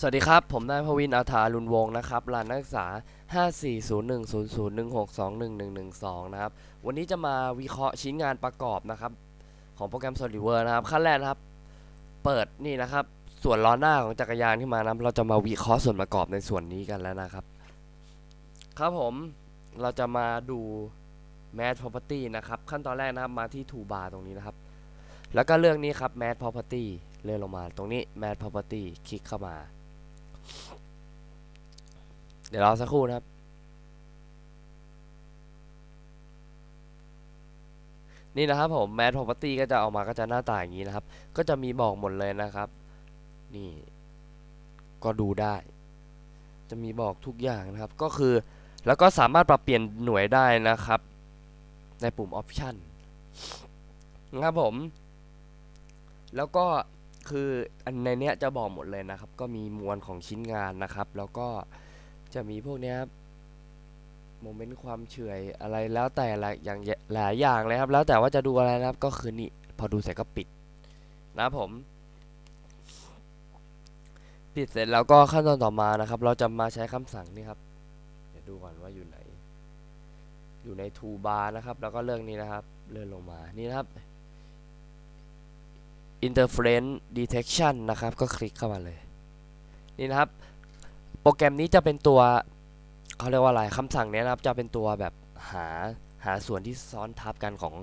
สวัสดีครับ ผมนายพวินอาถารุนวงนะครับรานนักศึกษา 54010016211112 นะครับ วันนี้จะมาวิเคราะห์ชิ้นงานประกอบนะครับ ของโปรแกรม SolidWorks นะครับ ขั้นแรกนะครับ เปิดนี่นะครับ ส่วนล้อหน้าของจักรยานที่มานะเราจะมาวิเคราะห์ส่วนประกอบในส่วนนี้กันแล้วนะครับ ครับผม เราจะมาดู Math Property นะครับ ขั้นตอนแรกนะครับ มาที่ Toolbar ตรงนี้นะครับ แล้วก็เลือกนี้ครับ Math Property เลื่อนลงมา ตรงนี้ Math Property คลิกเข้ามา เดี๋ยวรอสักครู่นะครับ นี่นะครับผม Math Property ก็จะออกมาก็จะหน้าตาอย่างนี้นะครับ ก็จะมีบอกหมดเลยนะครับ นี่ ก็ดูได้ จะมีบอกทุกอย่างนะครับ ก็คือแล้วก็สามารถปรับเปลี่ยนหน่วยได้นะครับ ในปุ่ม Option นะครับผม แล้วก็ คืออันในเนี้ยจะบอกหมดเลยนะครับ ก็มีมวลของชิ้นงานนะครับ แล้วก็จะมีพวกเนี้ยโมเมนต์ความเฉื่อยอะไรแล้วแต่ละอย่างหลายอย่างเลยครับ แล้วแต่ว่าจะดูอะไรนะครับ ก็คือนี่พอดูเสร็จก็ปิดนะผมปิดเสร็จแล้วก็ขั้นตอนต่อมานะครับ เราจะมาใช้คำสั่งนี่ครับ เดี๋ยวดูก่อนว่าอยู่ไหน อยู่ใน toolbar นะครับ แล้วก็เลือกนี้นะครับ เลื่อนลงมานี่นะครับ interference detection นะครับ ก็คลิกเข้ามาเลย นี่นะครับ โปรแกรมนี้จะเป็นตัวเขาเรียกว่าอะไรคำสั่งเนี้ยนะครับ จะเป็นตัวแบบหาหาส่วนที่ซ้อนทับกันของ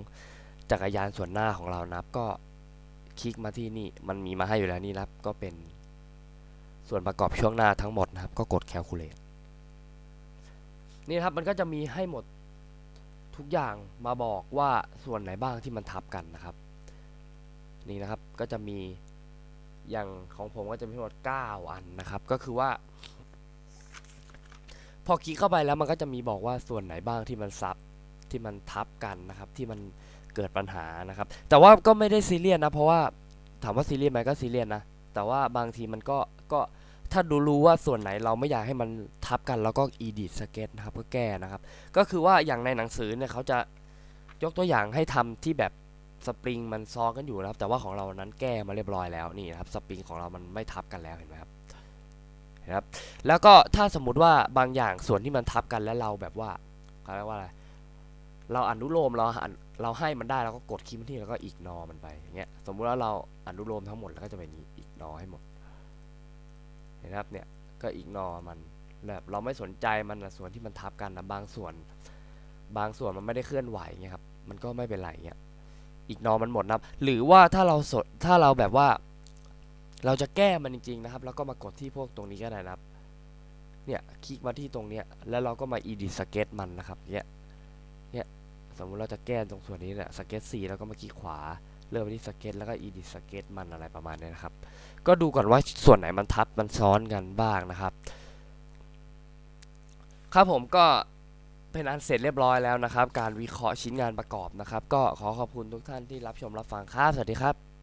จักรยานส่วนหน้าของเรานะครับ ก็คลิกมาที่นี่มันมีมาให้อยู่แล้วนี่นะครับ ก็เป็นส่วนประกอบช่วงหน้าทั้งหมดนะครับ ก็กด calculate นี่นะครับมันก็จะมีให้หมดทุกอย่างมาบอกว่าส่วนไหนบ้างที่มันทับกันนะครับ นี่นะครับก็จะมีอย่างของผมก็จะมีทั้งหมด 9 อันนะครับ ก็คือว่า พอคลิกเข้าไปแล้วมันก็จะมีบอกว่าส่วนไหนบ้างที่มันซับที่มันทับกันนะครับ ที่มันเกิดปัญหานะครับ แต่ว่าก็ไม่ได้ซีเรียสนะ เพราะว่าถามว่าซีเรียสไหมก็ซีเรียสนะ แต่ว่าบางทีมันก็ก็ถ้าดูรู้ว่าส่วนไหนเราไม่อยากให้มันทับกันแล้วก็ edit sketch นะครับก็แก้นะครับ ก็คือว่าอย่างในหนังสือเนี่ยเขาจะยกตัวอย่างให้ทำที่แบบ สปริงมันซ้อนกันอยู่นะครับ แต่ว่าของเรานั้นแก้มาเรียบร้อยแล้วนี่นะครับสปริงของเรามันไม่ทับกันแล้วเห็นไหมครับเห็นครับ แล้วก็ถ้าสมมุติว่าบางอย่างส่วนที่มันทับกันแล้วเราแบบว่าเขาเรียกว่าอะไรเราอนุโลมเราเราให้มันได้เราก็กดคีย์มันที่แล้วก็อีกนอมันไปอย่างเงี้ยสมมุติว่าเราอนุโลมทั้งหมดแล้วก็จะเป็นอีกนอให้หมดเห็นครับเนี่ยก็อีกนอมันแบบเราไม่สนใจมันนะส่วนที่มันทับกันนะบางส่วน บางส่วนมันไม่ได้เคลื่อนไหวเงี้ยครับมันก็ไม่เป็นไรเงี้ย อีกนอมันหมดนะครับ หรือว่าถ้าเราสดถ้าเราแบบว่า เราจะแก้มันจริง ๆ นะครับ แล้วก็มากดที่พวกตรงนี้ก็ได้นะครับ เนี่ยคลิกมาที่ตรงเนี้ยแล้วเราก็มา edit sketch มันนะครับเนี่ยเนี่ยสมมุติเราจะแก้ตรงส่วนนี้เนี่ย sketch 4แล้วก็มาคลิกขวาเลือกไปที่ sketch แล้วก็ edit sketch มันอะไรประมาณนี้นะครับ ก็ดูก่อนว่าส่วนไหนมันทับมันซ้อนกันบ้างนะครับ ครับผมก็ เป็นอันเสร็จเรียบร้อยแล้วนะครับ การวิเคราะห์ชิ้นงานประกอบนะครับ ก็ขอขอบคุณทุกท่านที่รับชมรับฟังครับ สวัสดีครับ